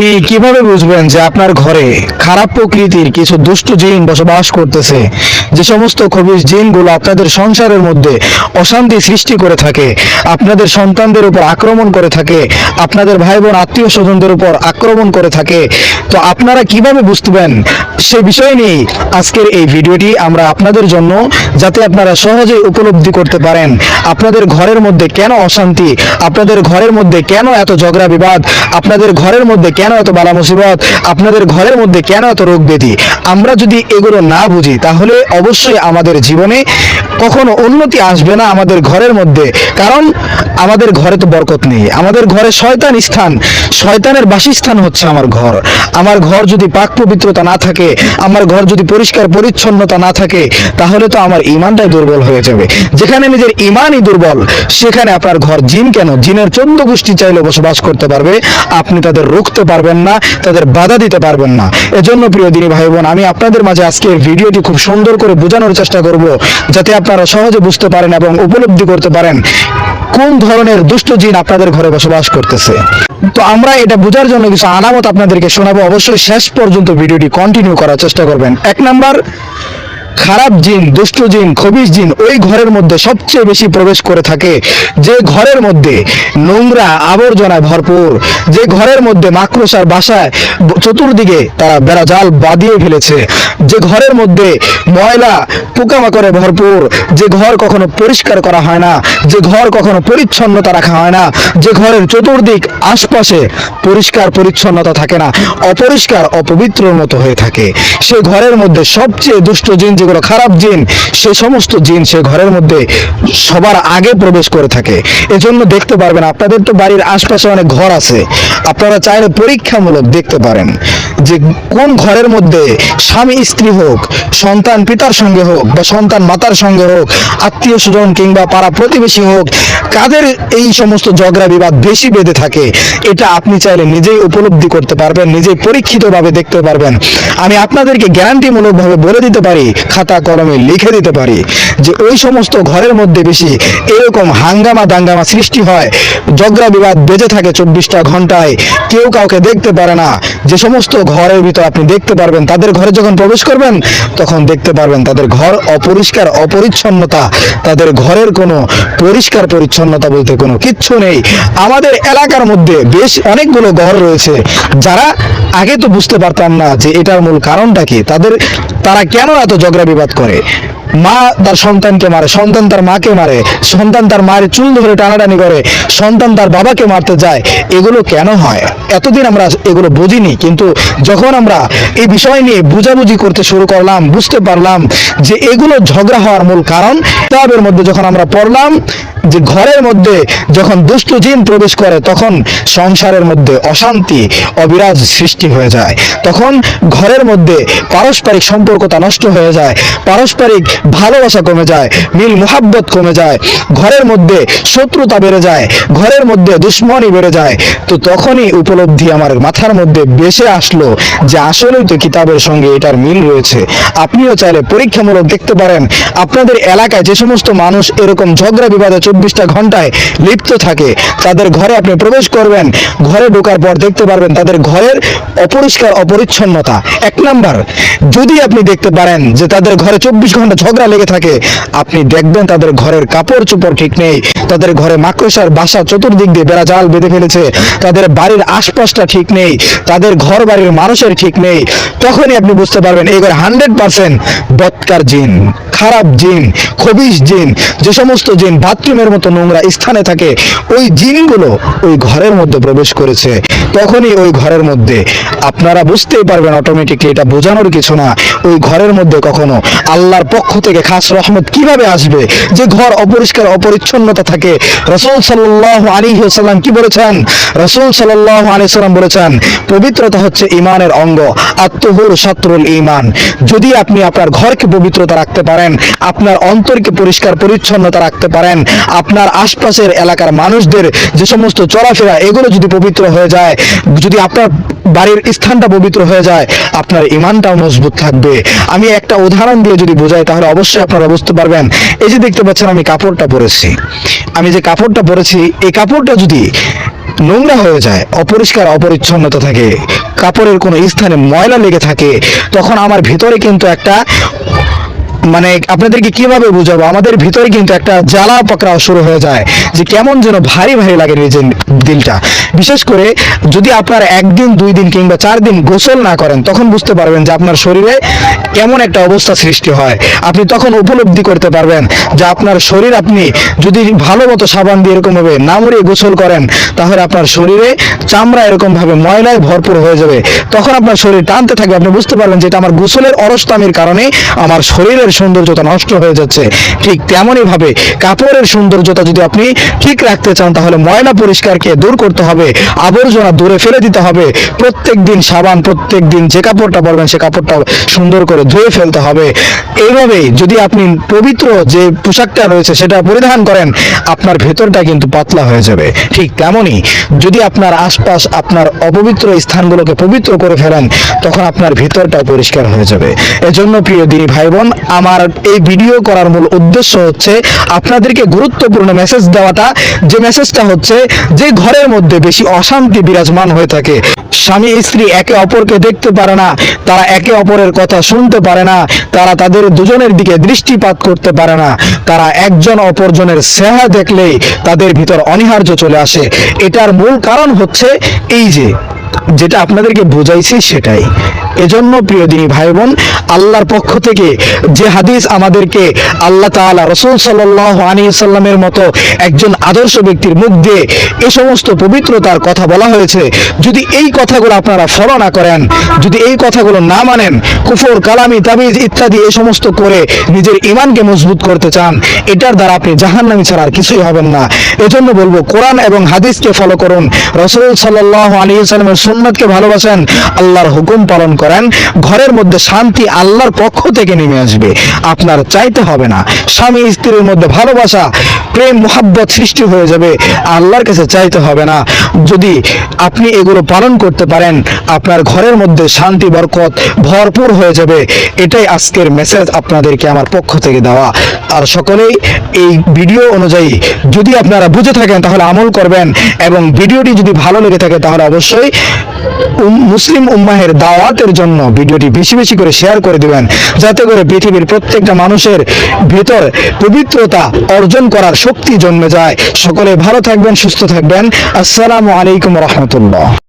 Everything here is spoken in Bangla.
আপনি কীভাবে বুঝবেন যে আপনার ঘরে খারাপ প্রকৃতির কিছু দুষ্ট জিন বসবাস করতেছে? যে সমস্ত খবিশ জিনগুলো আপনাদের সংসারের মধ্যে অশান্তি সৃষ্টি করে থাকে, আপনাদের সন্তানদের উপর আক্রমণ করে থাকে, আপনাদের ভাই বোন আত্মীয় স্বজনদের উপর আক্রমণ করে থাকে, তো আপনারা কীভাবে বুঝতেবেন সে বিষয় নিয়ে আজকের এই ভিডিওটি আমরা আপনাদের জন্য, যাতে আপনারা সহজে উপলব্ধি করতে পারেন, আপনাদের ঘরের মধ্যে কেন অশান্তি, আপনাদের ঘরের মধ্যে কেন এত ঝগড়া বিবাদ, আপনাদের ঘরের মধ্যে কেন এত বালা মুসিবত আপনাদের ঘরের মধ্যে কেন এত রোগ ব্যাধি আমরা যদি এগুলো না বুঝি, তাহলে অবশ্যই আমাদের জীবনে কখনো উন্নতি আসবে না আমাদের ঘরের মধ্যে। কারণ আমাদের ঘরে তো বরকত নেই। আমাদের ঘরে শয়তান স্থান। শয়তানের বাসস্থান হচ্ছে আমার ঘর। আমার ঘর যদি পাক পবিত্রতা না থাকে, আমার ঘর যদি পরিষ্কার পরিচ্ছন্নতা না থাকে, তাহলে তো আমার ইমানটাই দুর্বল হয়ে যাবে। যেখানে নিজের ইমানই দুর্বল, সেখানে আপনার ঘর জিন কেন? জিনের চোদ্দ গোষ্ঠী চাইলে বসবাস করতে পারবে। আপনি তাদের রুখতে পারবেন না, তাদের বাধা দিতে পারবেন না। এজন্য প্রিয় দিনী ভাই বোন, আমি আপনাদের মাঝে আজকের ভিডিওটি খুব সুন্দর করে বোঝানোর চেষ্টা করব যাতে আপনারা সহজে বুঝতে পারেন এবং উপলব্ধি করতে পারেন কোন ধরনের দুষ্ট জিন আপনাদের ঘরে বসবাস করতেছে। তো আমরা এটা বোঝার জন্য কিছু আলামত আপনাদেরকে শোনাবো। অবশ্যই শেষ পর্যন্ত ভিডিওটি কন্টিনিউ করার চেষ্টা করবেন। এক নাম্বার খারাপ জিন, দুষ্ট জিন খবিশ জিন ওই ঘরের মধ্যে সবচেয়ে বেশি প্রবেশ করে থাকে। যে ঘরের মধ্যে নোংরা আবর্জনায় ভরপুর, যে ঘরের মধ্যে মাকড়সার বাসায় চতুর্দিকে তারা বেড়াজাল বাঁধিয়ে ফেলেছে, যে ঘরের মধ্যে ময়লা পোকামাকড়ে ভরপুর, যে ঘর কখনো পরিষ্কার করা হয় না, যে ঘর কখনো পরিচ্ছন্নতা রাখা হয় না, যে ঘরের চতুর্দিক আশপাশে পরিষ্কার পরিচ্ছন্নতা থাকে না, অপরিষ্কার, অপবিত্রর মতো হয়ে থাকে। সে ঘরের মধ্যে সবচেয়ে দুষ্ট জিন যেগুলো খারাপ জিন, সে সমস্ত জিন সে ঘরের মধ্যে সবার আগে প্রবেশ করে থাকে। এজন্য দেখতে পারবেন, আপনাদের তো বাড়ির আশপাশে অনেক ঘর আছে। আপনারা চাইলে পরীক্ষামূলক দেখতে পারেন যে কোন ঘরের মধ্যে স্বামী, স্ত্রী হোক, সন্তান পিতার সঙ্গে হোক বা সন্তান মাতার সঙ্গে হোক, আত্মীয় স্বজন কিংবা পাড়া প্রতিবেশী হোক, কাদের এই সমস্ত ঝগড়া বিবাদ বেশি বেঁধে থাকে, এটা আপনি চাইলে নিজেই উপলব্ধি করতে পারবেন, নিজেই পরীক্ষিতভাবে দেখতে পারবেন। আমি আপনাদেরকে গ্যারান্টিমূলকভাবে বলে দিতে পারি খাতা কলমে লিখে দিতে পারি যে ওই সমস্ত ঘরের মধ্যে বেশি এরকম হাঙ্গামা দাঙ্গামা সৃষ্টি হয়। ঝগড়া বিবাদ বেজে থাকে চব্বিশটা ঘন্টায়। কেউ কাউকে দেখতে পারে না। যে সমস্ত ঘরের ভিতর আপনি দেখতে পারবেন, তাদের ঘরে যখন প্রবেশ করবেন, তখন দেখতে পারবেন তাদের ঘর অপরিষ্কার, অপরিচ্ছন্নতা। তাদের ঘরের কোনো পরিষ্কার পরিচ্ছন্নতা বলতে কোনো কিচ্ছু নেই। আমাদের এলাকার মধ্যে বেশ অনেকগুলো ঘর রয়েছে। যারা আগে তো বুঝতে পারতাম না যে এটার মূল কারণটা কি? তাদের, তারা কেন এত ঝগড়া বিবাদ করে। মা তার সন্তানকে মারে, সন্তান তার মাকে মারে, সন্তান তার মায়ের চুল ধরে টানাটানি করে, সন্তান তার বাবাকে মারতে যায়, এগুলো কেন হয়? এতদিন আমরা এগুলো বুঝিনি, কিন্তু যখন আমরা এই বিষয় নিয়ে বুঝাবুঝি করতে শুরু করলাম, বুঝতে পারলাম যে এগুলো ঝগড়া হওয়ার মূল কারণ, কিতাবের মধ্যে যখন আমরা পড়লাম, যে ঘরের মধ্যে যখন দুষ্ট জিন প্রবেশ করে, তখন সংসারের মধ্যে অশান্তি, অবিরাজ সৃষ্টি হয়ে যায়। তখন ঘরের মধ্যে পারস্পরিক সম্পর্কতা নষ্ট হয়ে যায়। পারস্পরিক ভালোবাসা কমে যায়, মিল মোহাব্বত কমে যায়, ঘরের মধ্যে শত্রুতা বেড়ে যায়, ঘরের মধ্যে দুশ্মনী বেড়ে যায়। তো তখনই উপলব্ধি আমার মাথার মধ্যে বেসে আসলো যে আসলেই তো কিতাবের সঙ্গে এটার মিল রয়েছে। আপনিও চাইলে পরীক্ষামূলক দেখতে পারেন, আপনাদের এলাকায় যে সমস্ত মানুষ এরকম ঝগড়া বিবাদে চব্বিশটা ঘন্টায় লিপ্ত থাকে, তাদের ঘরে আপনি প্রবেশ করবেন, ঘরে ঢোকার পর দেখতে পারবেন তাদের ঘরের অপরিষ্কার, অপরিচ্ছন্নতা। এক নাম্বার, যদি আপনি দেখতে পারেন যে তাদের ঘরে চব্বিশ ঘণ্টা ঝগড়া লেগে থাকে। আপনি দেখবেন তাদের ঘরের কাপড় চোপড় ঠিক নেই। তাদের ঘরে মাকড়সার বাসা চতুর্দিক দিয়ে বেড়া জাল বেঁধে ফেলেছে। তাদের বাড়ির আশপাশটা ঠিক নেই। তাদের ঘর বাড়ির মানুষের ঠিক নেই। তখনই আপনি বুঝতে পারবেন, এই ঘরে হান্ড্রেড পার্সেন্ট বৎকার জিন, খারাপ জিন, খবিশ জিন, যে সমস্ত জিন বাথরুমের মতো নোংরা স্থানে থাকে, ওই জিনগুলো ওই ঘরের মধ্যে প্রবেশ করেছে। তখনই ওই ঘরের মধ্যে আপনারা বুঝতেই পারবেন অটোমেটিকলি এটা বোঝানোর কিছু না। ওই ঘরের মধ্যে কখনো আল্লাহর পক্ষ থেকে খাস রহমত কীভাবে আসবে? যে ঘর অপরিষ্কার, অপরিচ্ছন্নতা থাকে। রসুল সাল্লাহ আলী সাল্লাম কি বলেছেন? রসুল সাল্লাহ আলী সাল্লাম বলেছেন, পবিত্রতা হচ্ছে ইমানের অঙ্গ, আত্মহুর শত্রুল ইমান যদি আপনি আপনার ঘরকে পবিত্রতা রাখতে পারেন, আপনার অন্তরকে পরিষ্কার, পরিচ্ছন্নতা রাখতে পারেন, আপনার আশপাশের এলাকার মানুষদের যে সমস্ত চলাফেরা, এগুলো যদি পবিত্র হয়ে যায়, যদি আপনার বাড়ির স্থানটা পবিত্র হয়ে যায়, আপনার ইমানটাও মজবুত থাকবে। আমি একটা উদাহরণ দিয়ে যদি বোঝাই, তাহলে অবশ্যই আপনারা বুঝতে পারবেন। এই যে দেখতে পাচ্ছেন, আমি কাপড়টা পরেছি। আমি যে কাপড়টা পরেছি, এই কাপড়টা যদি নোংরা হয়ে যায়, অপরিষ্কার, অপরিচ্ছন্নতা থাকে, কাপড়ের কোনো স্থানে ময়লা লেগে থাকে, তখন আমার ভিতরে কিন্তু একটা মানে আপনাদেরকে কীভাবে বুঝাবো? আমাদের ভিতরে কিন্তু একটা জ্বালা পাকড়াও শুরু হয়ে যায় যে কেমন যেন ভারী ভারী লাগে নিজের দিলটা। বিশেষ করে যদি আপনার একদিন, দুই দিন কিংবা চার দিন গোসল না করেন, তখন বুঝতে পারবেন যে আপনার শরীরে কেমন একটা অবস্থা সৃষ্টি হয়। আপনি তখন উপলব্ধি করতে পারবেন যে আপনার শরীর আপনি যদি ভালো মতো সাবান দিয়ে এরকম ভাবে না মরিয়ে গোসল করেন, তাহলে আপনার শরীরে চামড়া এরকম ভাবে ময়লায় ভরপুর হয়ে যাবে। তখন আপনার শরীর টানতে থাকবে। আপনি বুঝতে পারবেন যে এটা আমার গোসলের অরস্তামির কারণে আমার শরীরের সৌন্দর্যতা নষ্ট হয়ে যাচ্ছে। ঠিক তেমনই ভাবে কাপড়ের সৌন্দর্যতা যদি আপনি ঠিক রাখতে চান, তাহলে ময়লা পরিষ্কারকে দূর করতে হবে, আবর্জনা দূরে ফেলে দিতে হবে। প্রত্যেক দিন সাবান, প্রত্যেক দিন যে কাপড়টা পরবেন, সে কাপড়টা সুন্দর করে ধুয়ে ফেলতে হবে। এইভাবে যদি আপনি পবিত্র যে পোশাকটা রয়েছে, সেটা পরিধান করেন, আপনার ভেতরটা কিন্তু পাতলা হয়ে যাবে। ঠিক তেমনই যদি আপনার আশপাশ, আপনার অপবিত্র স্থানগুলোকে পবিত্র করে ফেলেন, তখন আপনার ভিতরটা পরিষ্কার হয়ে যাবে। এজন্য প্রিয় দিনী ভাই বোন আমার এই ভিডিও করার মূল উদ্দেশ্য হচ্ছে আপনাদেরকে গুরুত্বপূর্ণ মেসেজ দেওয়াটা। যে মেসেজটা হচ্ছে যে ঘরের মধ্যে বেশি অশান্তি বিরাজমান হয়ে থাকে। স্বামী, স্ত্রী একে অপরকে দেখতে পারে না, তারা একে অপরের কথা শুনতে পারে না, তারা তাদের দুজনের দিকে দৃষ্টিপাত করতে পারে না। তারা একজন অপরজনের সেহা দেখলেই তাদের ভিতর অনিহার্য চলে আসে। এটার মূল কারণ হচ্ছে এই যে যেটা আপনাদেরকে বোঝাইছি সেটাই। এজন্য প্রিয় দিনী ভাই বোন আল্লাহর পক্ষ থেকে যে হাদিস আমাদেরকে আল্লাহ তাআলা রসুল সাল্লাহ মতো একজন আদর্শ ব্যক্তির মুখ দিয়ে এ সমস্ত পবিত্রতার কথা বলা হয়েছে, যদি এই কথাগুলো আপনারা ফলো না করেন, যদি এই কথাগুলো না মানেন, কুফর, কালামি, তাবিজ ইত্যাদি এই সমস্ত করে নিজের ইমানকে মজবুত করতে চান, এটার দ্বারা আপনি জাহান্নামী ছাড়া আর কিছুই হবেন না। এজন্য বলব, কোরআন এবং হাদিসকে ফলো করুন। রসুল সাল্লাহ আলী সাল্লামের সুন্নাতকে ভালোবাসেন, আল্লাহর হুকুম পালন করেন, ঘরের মধ্যে শান্তি আল্লাহর পক্ষ থেকে নেমে আসবে। আপনার চাইতে হবে না। স্বামী স্ত্রীর মধ্যে ভালোবাসা, প্রেম, মোহাব্বত সৃষ্টি হয়ে যাবে। আল্লাহর কাছে চাইতে হবে না। যদি আপনি এগুলো পালন করতে পারেন, আপনার ঘরের মধ্যে শান্তি, বরকত ভরপুর হয়ে যাবে। এটাই আজকের মেসেজ আপনাদেরকে আমার পক্ষ থেকে দেওয়া। আর সকলেই এই ভিডিও অনুযায়ী যদি আপনারা বুঝে থাকেন, তাহলে আমল করবেন এবং ভিডিওটি যদি ভালো লেগে থাকে, তাহলে অবশ্যই মুসলিম উম্মাহের দাওয়াতের জন্য ভিডিওটি বেশি বেশি করে শেয়ার করে দেবেন। যাতে করে পৃথিবীর প্রত্যেকটা মানুষের ভিতর পবিত্রতা অর্জন করার শক্তি জন্মে যায়। সকলে ভালো থাকবেন, সুস্থ থাকবেন। আসসালামু আলাইকুম রহমতুল্লাহ।